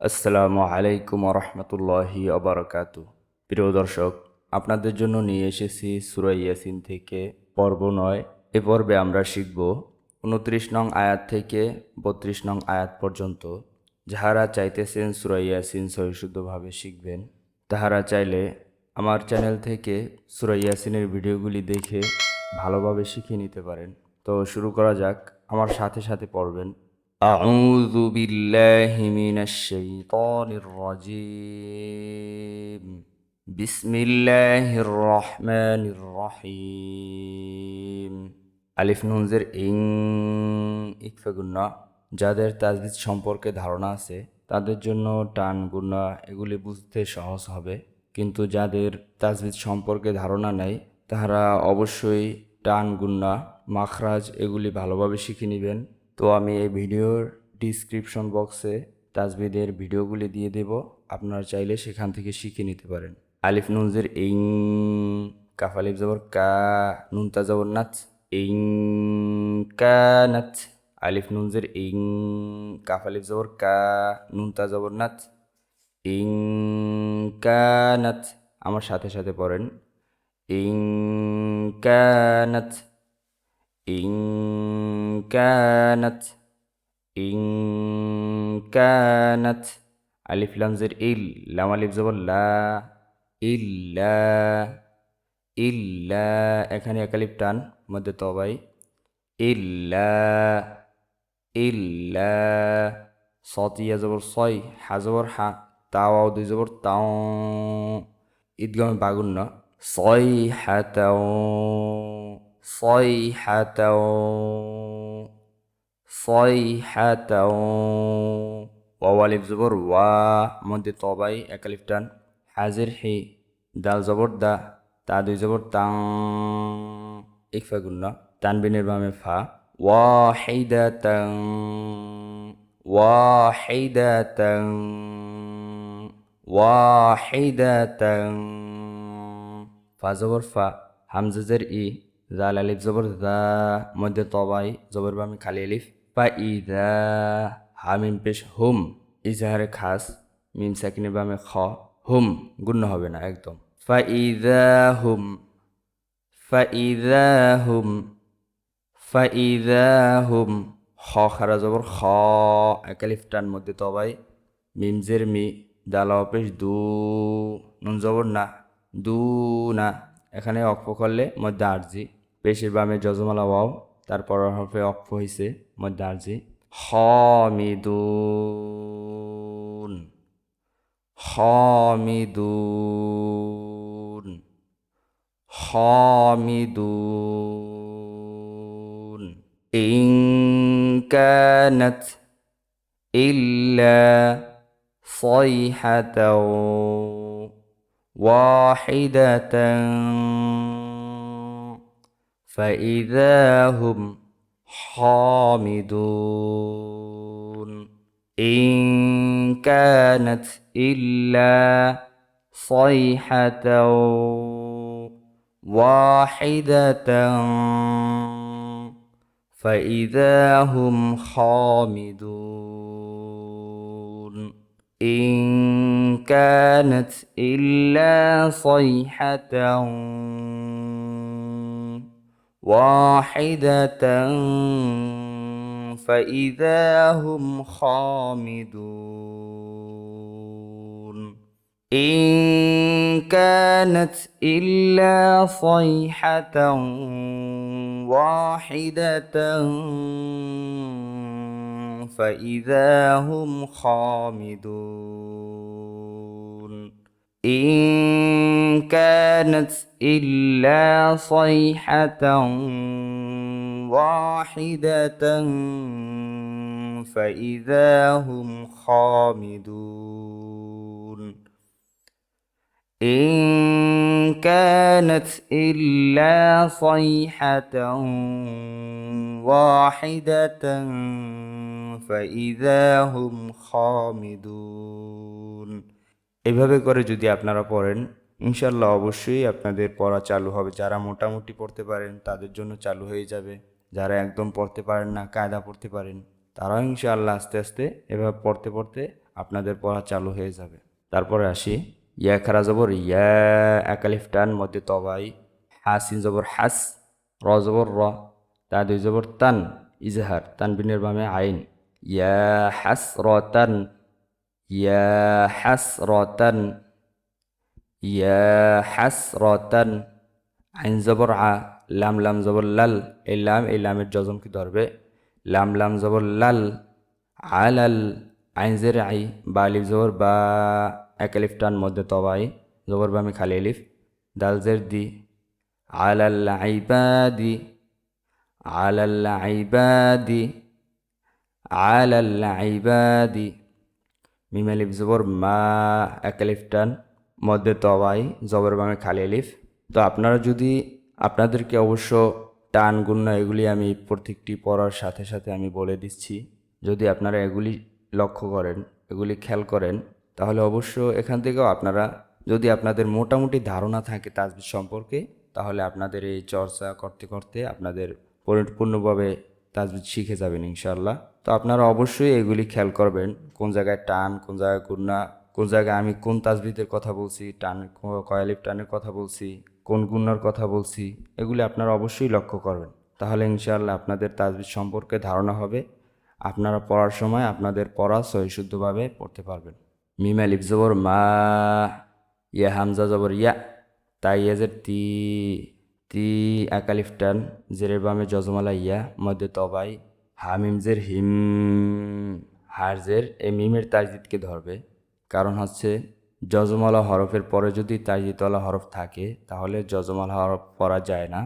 আসসালামু আলাইকুম রহমতুল্লাহি আবরকাত প্রিয় দর্শক, আপনাদের জন্য নিয়ে এসেছি সুরাই ইয়াসিন থেকে পর্ব নয়। এ পর্বে আমরা শিখব উনত্রিশ নং আয়াত থেকে বত্রিশ নং আয়াত পর্যন্ত। যাহারা চাইতেছেন সুরাই ইয়াসিন সহিশুদ্ধভাবে শিখবেন, তাহারা চাইলে আমার চ্যানেল থেকে সুরাই ইয়াসিনের ভিডিওগুলি দেখে ভালোভাবে শিখে নিতে পারেন। তো শুরু করা যাক, আমার সাথে সাথে পড়বেন। أعوذ بالله من الشيطان الرجيم بسم الله الرحمن الرحيم আলিফ নুনজের ইং ইকফা গুন্না যাদের তাজবিদ সম্পর্কে ধারণা আছে তাদের জন্য টান গুন্না এগুলি বুঝতে সহজ হবে কিন্তু যাদের তাজবিদ সম্পর্কে ধারণা নেই তারা অবশ্যই টান গুন্না মাখরাজ এগুলি ভালোভাবে শিখে নেবেন তো আমি এই ভিডিওর ডিসক্রিপশন বক্সে তাজবিদের ভিডিওগুলি দিয়ে দেব। আপনারা চাইলে সেখান থেকে শিখে নিতে পারেন। আলিফ নুনজের ইং, কাফ আলিফ জবর কা, নুন তা জবর নাচ ইং কানাত আলিফ নুনজের ইং, কাফ আলিফ জবর কা, নুন তা জবর নাচ ইং কা নাচ আমার সাথে সাথে পড়েন। ইং কানাত إن كانت إن كانت ألف لام زر إل لام ألف زبر لا إلا إلا এখানে এক আলিফ টান মধ্যে তবাই إلا إلا صوتية زبر صي হা জবর হা তাও দুই জবর তাও ঈদগামে বাগুন না ছয় হাতাও صيحة صيحة ووالف زبر و مد طوباي أكلف تان حاضر حي دال زبر دا تا دو زبر تان إكفا قلنا تنبين بامي فا واحدة واحدة واحدة فا زبر فا همزة زر إي জাল আলিফ জবর দা মধ্যে তবাই জবর বামি খালি আলিফ। পা ইদা হামিম পেশ, হুম। ইজাহারে খাস, মিম সাকিনের বামে খ, হুম। গুণ্য হবে না একদম। ফা ইদা হুম। ফা ইদা হুম। ফা ইদা হুম। খ খারা জবর, খ। একালিফ টান মধ্যে তবাই মিম জের মি, দালা পেশ, দু। নুন জবর না, দু না। এখানে অক্ষ করলে মধ্যে আরজি পেশের বামে যজমালা ওয়াও তারপর হরফে অক্ষ হয়েছে মধ্যে আরজি হমিদুন হমিদুন হমিদুন ইন কানাত ইল্লা صيحة واحدة فإذا هم حامدون إن كانت إلا صيحة واحدة فإذا هم خامدون إن كانت إلا صيحة واحدة فإذا هم خامدون. إن كانت إلا صيحة واحدة فإذا هم خامدون. إن كانت إلا صيحة واحدة فإذا هم خامدون. إن كانت إلا صيحة واحدة فإذا هم خامدون. এভাবে করে যদি আপনারা পড়েন ইনশাল্লাহ অবশ্যই আপনাদের পড়া চালু হবে। যারা মোটামুটি পড়তে পারেন, তাদের জন্য চালু হয়ে যাবে। যারা একদম পড়তে পারেন না, কায়দা পড়তে পারেন, তারাও ইনশাআল্লাহ আস্তে আস্তে এভাবে পড়তে পড়তে আপনাদের পড়া চালু হয়ে যাবে। তারপরে আসি, ইয়া খারা জবর, ইয়া একালিফ টান, মধ্যে তবাই হাসিন জবর, হাস, র জবর, র, তা দুই জবর, তান, ইজহার, তানবিনের বামে আইন, ইয়া হাস, র, তান ইয়া হাস র তান ইয়া হাস র তান আইন জবর আ লাম লাম জবর লাল এই লাম এই লামের জজমকে ধরবে লাম লাম জবর লাল আলাল আইন জের আই বা আলিফ জবর বা এক আলিফ টান মধ্যে তবাই জবর বামে খালি আলিফ দাল জের দি আলাল আইবাদি আলাল আইবাদি আলাল আইবাদি মিম আলিফ জবর, মা এক আলিফ টান, মধ্যে তবাই জবর বামে খালি আলিফ তো আপনারা যদি আপনাদেরকে অবশ্য টান, গুণ্য এগুলি আমি প্রত্যেকটি পড়ার সাথে সাথে আমি বলে দিচ্ছি। যদি আপনারা এগুলি লক্ষ্য করেন, এগুলি খেয়াল করেন, তাহলে অবশ্য এখান থেকেও আপনারা যদি আপনাদের মোটামুটি ধারণা থাকে তাজবিদ সম্পর্কে, তাহলে আপনাদের এই চর্চা করতে করতে আপনাদের পরিপূর্ণভাবে তাজবিদ শিখে যাবেন ইনশাল্লাহ তো আপনারা অবশ্যই এগুলি খেয়াল করবেন, কোন জায়গায় টান, কোন জায়গায় গুন্না কোন জায়গায় আমি কোন তাজবিদের কথা বলছি, টান কয়ালিফ টানের কথা বলছি, কোন গুন্নার কথা বলছি, এগুলি আপনারা অবশ্যই লক্ষ্য করবেন। তাহলে ইনশাআল্লাহ আপনাদের তাজবিদ সম্পর্কে ধারণা হবে, আপনারা পড়ার সময় আপনাদের পড়া সহিশুদ্ধভাবে পড়তে পারবেন। মিম আলিফ জবর মা, ইয়া হামজা জবর ইয়া, তাই ইয়াজের তি তি একালিফ টান জেরের বামে যজমালা ইয়া মধ্যে তবাই হামিম জের হিম হার জের এই মিমের তাজিদকে ধরবে কারণ হচ্ছে যজমালা হরফের পরে যদি তাজিদওয়ালা হরফ থাকে তাহলে যজমালা হরফ পড়া যায় না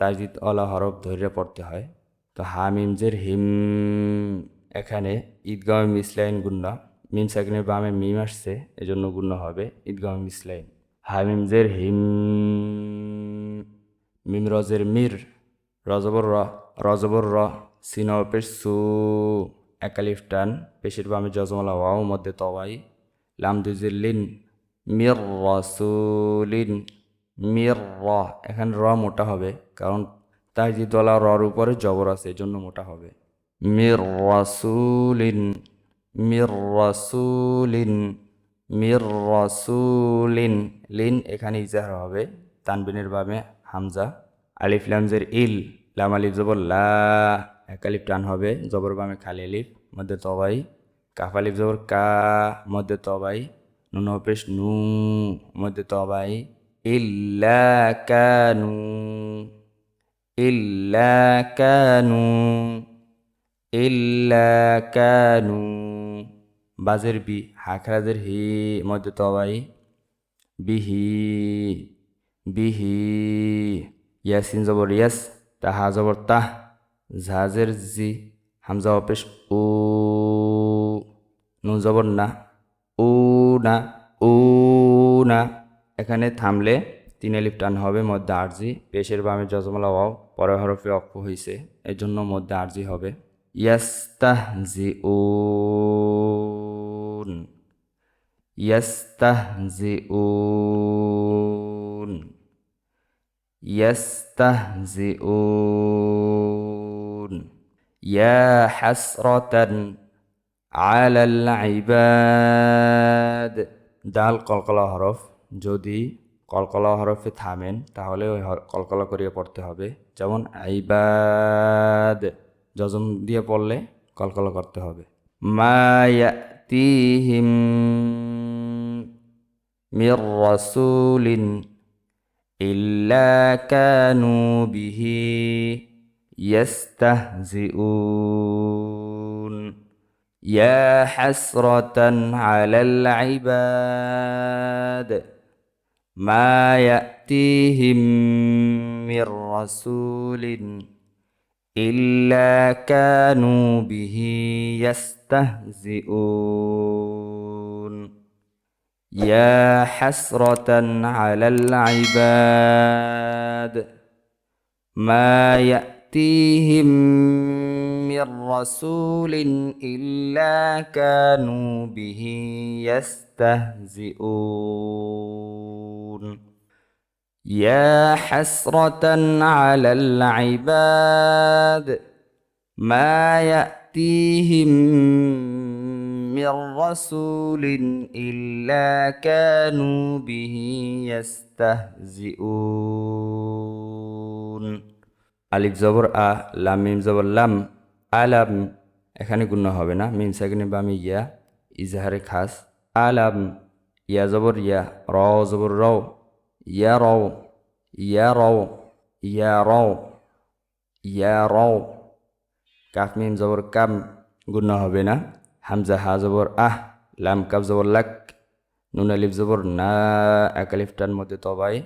তাজিদওয়ালা হরফ ধৈর্য পড়তে হয় তো হামিম জের হিম এখানে ঈদগামে মিসলাইন গুন্না মিম সাকিনের বামে মিম আসছে এজন্য গুণ্য হবে ঈদগামে মিসলাইন হামিম জের হিম মিম রজের মির রজবর র রজবর র সু একালিফ টান পেশের বামে যজমালা ওয়াও মধ্যে তবাই লাম দুজের লিন মির রসুলিন মির র এখানে র মোটা হবে কারণ তাই যে দলা রর উপরে জবর আছে এজন্য মোটা হবে মির রসুলিন মির রসুলিন মির রসুলিন লিন এখানে ইজাহার হবে তানবিনের বাবে হামজা, আলিফ লামজের ইল, লাম আলিফ জবর লা, এক আলিফ টান হবে, জবর বামে খালি আলিফ, মধ্যে তবাই, কাফ আলিফ জবর কা, মধ্যে তবাই, নুন পেশ নু, মধ্যে তবাই কানু ইল্লা কানু বাজের বি হাখরাজের হি, মধ্যে তবাই, বিহি। বিহি। ইয়াসিন জবর ইয়াস, তাহা জবর তাহ ঝাজের জি হামজা অপেশ উ। নুন জবর না, উ না উ না। এখানে থামলে তিন আলিফ টান হবে, মধ্যে আরজি পেশের বামে যজমালা ওয়াও পরে হরফে অক্ষ হয়েছে এর জন্য মধ্যে আরজি হবে। ইয়াস্তাহ জি উন ইয়াস্তাহ জি উন يستهزئون يا حسرة على العباد ডাল কলকলা হরফ যদি কলকলা হরফে থামেন তাহলে ওই হর- কলকলা করিয়ে পড়তে হবে যেমন আইবাদ যজম দিয়ে পড়লে কলকলা করতে হবে মায়াতিহিম মির রাসূলিন إلا كانوا به يستهزئون. يا حسرة على العباد ما يأتيهم من رسول إلا كانوا به يستهزئون. يا حسرة على العباد ما يأتيهم من رسول إلا كانوا به يستهزئون. يا حسرة على العباد ما يأتيهم من رسول إلا كانوا به يستهزئون আলিফ জবর আ লাম মিম জবর লাম আলাম এখানে গুণ হবে না মিম সেকেন্ডে বা আমি ইয়া ইজাহারে খাস আলাম ইয়া জবর ইয়া র জবর র ইয়া র ইয়া র ইয়া র ইয়া র কাফ মিম জবর কাম গুণ হবে না হামজা হা জবর আহ লাম কাব জবর লাক নুন আলিফ জবর না এক আলিফটার মধ্যে তবাই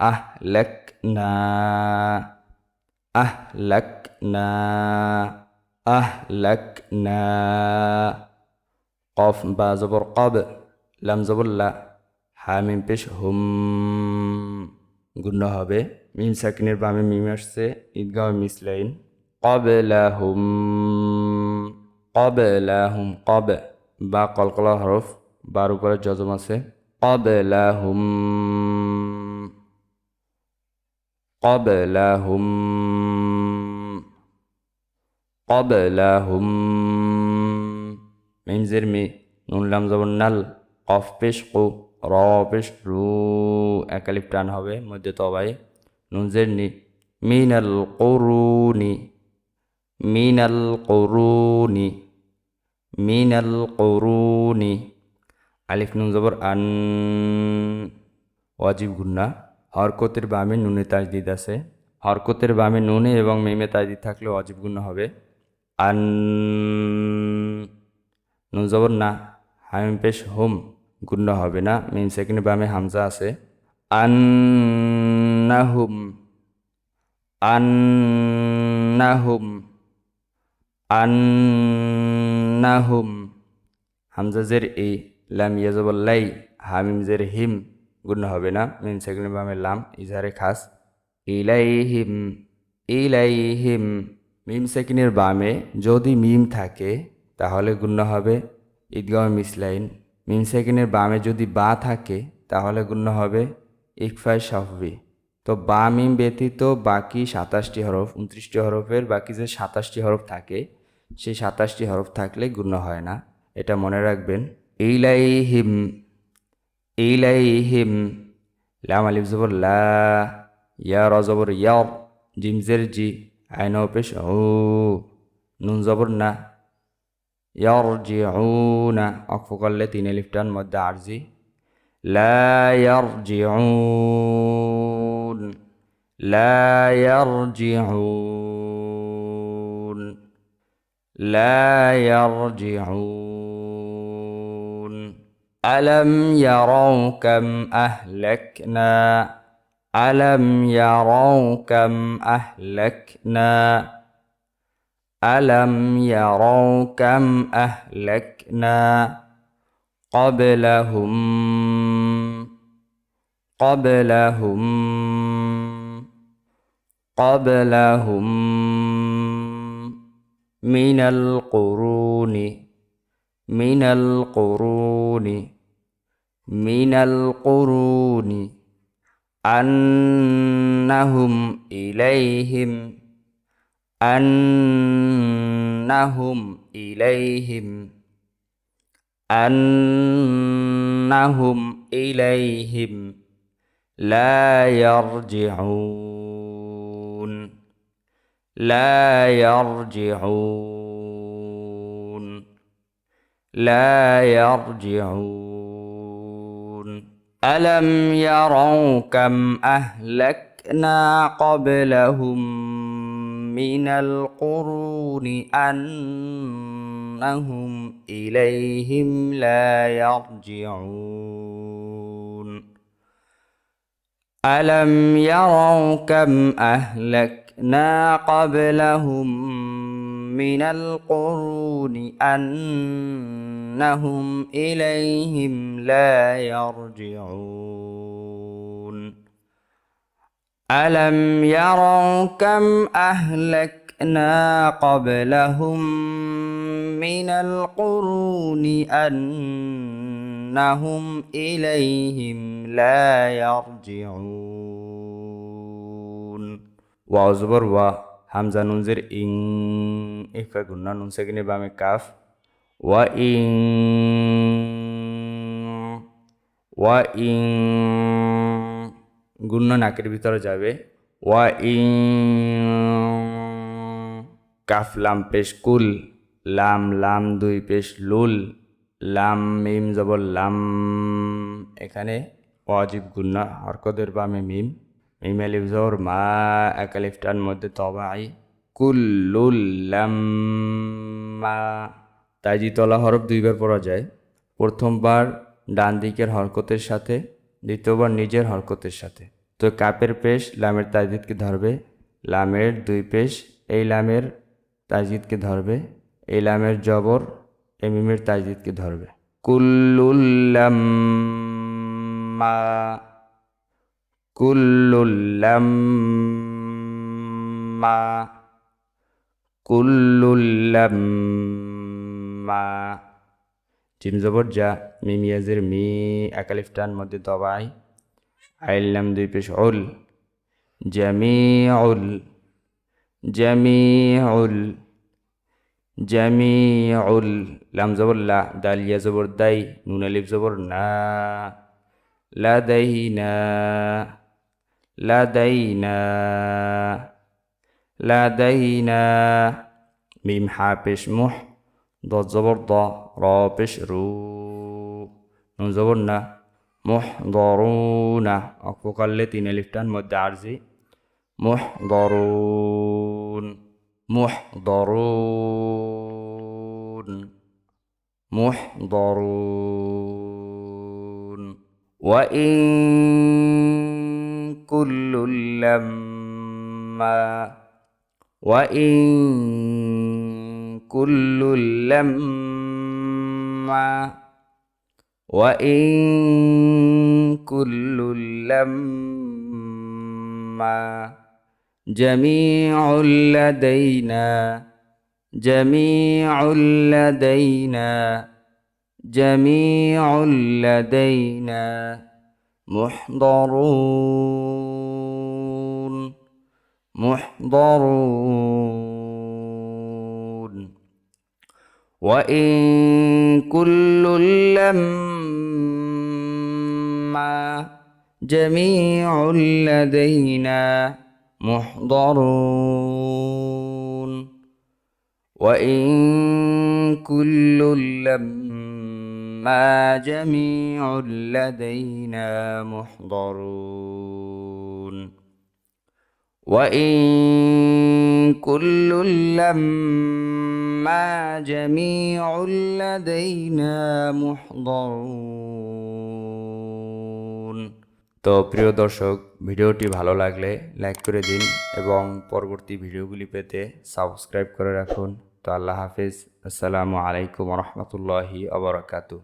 আহ লেক না আহ লাক না আহ লাক না কফ বা জবর কব লাম জবর লা হামিম পেশ হুম গুণ হবে মিম সাকিনের বামে মিম আসছে ঈদগাঁও কবে লা হুম কবেলাহুম কবে বা কলকলা হরফ বার উপরে যজম আছে। কবেলাহুম কবেলাহুম কবেলাহুম মিমজের মি নুনলাম জবর নাল, কফ পেশ কু, র পেশ রু একালিপ টান হবে মধ্যে তবাই নুনজের নি, মিনাল করুনি মিনাল করুনি। মিনাল করুনি। আলিফ নুন জবর আন ওয়াজিব গুন্না হরকতের বামে নুনে তাজদিদ আছে। হরকতের বামে নুনে এবং মেমে তাজদিদ থাকলে অজিব গুণ্য হবে। আন নুন জবর না। হামিম পেশ হোম গুণ্য হবে না। মিম সেকেন্ড বামে হামজা আছে। আন্নাহুম। আন্নাহুম। আন্নাহুম হামজা জের ই লাম ইয়াজবর লাই হামিম জের হিম গুণ হবে না মিম সেকেন্ড বামে লাম ইজারে খাস ইলাইহিম ইলাইহিম মিম সেকেন্ডের বামে যদি মিম থাকে তাহলে গুণ হবে ঈদগাহ মিসলাইন মিম সেকেন্ডের বামে যদি বা থাকে তাহলে গুণ হবে ইকফায় সাফবি তো বা মিম ব্যতীত বাকি সাতাশটি হরফ উনত্রিশটি হরফের বাকি যে সাতাশটি হরফ থাকে সেই সাতাশটি হরফ থাকলে গুণ হয় না। এটা মনে রাখবেন। এইলাই হিম এইলাই হিম লাম আলিফ জবর লা, ইয়া র ইয়া জিমজের জি, আইন পেশ ও, নুন জবর না, ইয়র জি ও না, অক্ষ করলে তিন এলিফটার মধ্যে আরজি লা জি লা ইয়ার জি لا يرجعون. ألم يروا كم أهلكنا؟ ألم يروا كم أهلكنا؟ ألم يروا كم أهلكنا؟ قبلهم قبلهم قبلهم من القرون من القرون من القرون. أنهم إليهم أنهم إليهم أنهم إليهم لا يرجعون. لا يرجعون. لا يرجعون. ألم يروا كم أهلكنا قبلهم من القرون أنهم إليهم لا يرجعون. ألم يروا كم أهلكنا قبلهم من القرون أنهم إليهم لا يرجعون ألم يروا كم أهلكنا قبلهم من القرون أنهم إليهم لا يرجعون ওয়াজবর ওয়া হামজা নুনজের ইং ইফা গুন্না নুন সেকেন্ডে বামে কাফ ওয়া ইং ওয়া ইং গুণ্য নাকের ভিতরে যাবে ওয়া ইং কাফ লাম পেশ কুল লাম লাম দুই পেশ লুল লাম মিম জবর লাম এখানে ওয়াজিব গুন্না হরকতের বামে মিম মিম আলিফ মা এক আলিফটার মধ্যে তবাই কুল্লুল লাম্মা। তাইজি তলা হরফ দুইবার পড়া যায়। প্রথমবার ডান দিকের হরকতের সাথে, দ্বিতীয়বার নিজের হরকতের সাথে। তো কাপের পেশ লামের তাজিদকে ধরবে। লামের দুই পেশ এই লামের তাজিদকে ধরবে। এই লামের জবর এই মিমের তাজিদকে ধরবে। কুল্লুল্লাম্মা কুল্লুল্লাম্মা কুল্লুল্লাম্মা। জিম জবর যা মিমিয়াজের মি একালিফটান মধ্যে দবাই। আইল্লাম দুই পেশ উল। জামিউল জামিউল জামিউল। লাম জবর লা, দালিয়া জবর দাই, নুন আলিফ জবর না লাদাইনা লাদাইনা لدينا لدينا. ميم حابش مح ضد زبر ضا رابش رو. نون زبرنا محضرون أكفو قلتي نلفتان مد عرزي. محضرون محضرون محضرون وإن كل لما وإن كل لما وإن كل لما جميع لدينا جميع لدينا جميع لدينا محضرون. محضرون. وإن كل لما جميع لدينا محضرون. وإن كل لما جميع لدينا محضرون وإن كل لما جميع لدينا محضرون তো প্রিয় দর্শক ভিডিওটি ভালো লাগলে লাইক করে দিন এবং পরবর্তী ভিডিওগুলি পেতে সাবস্ক্রাইব করে রাখুন তো আল্লাহ হাফিজ আসসালামু আলাইকুম রহমতুল্লাহি আবরাকাতু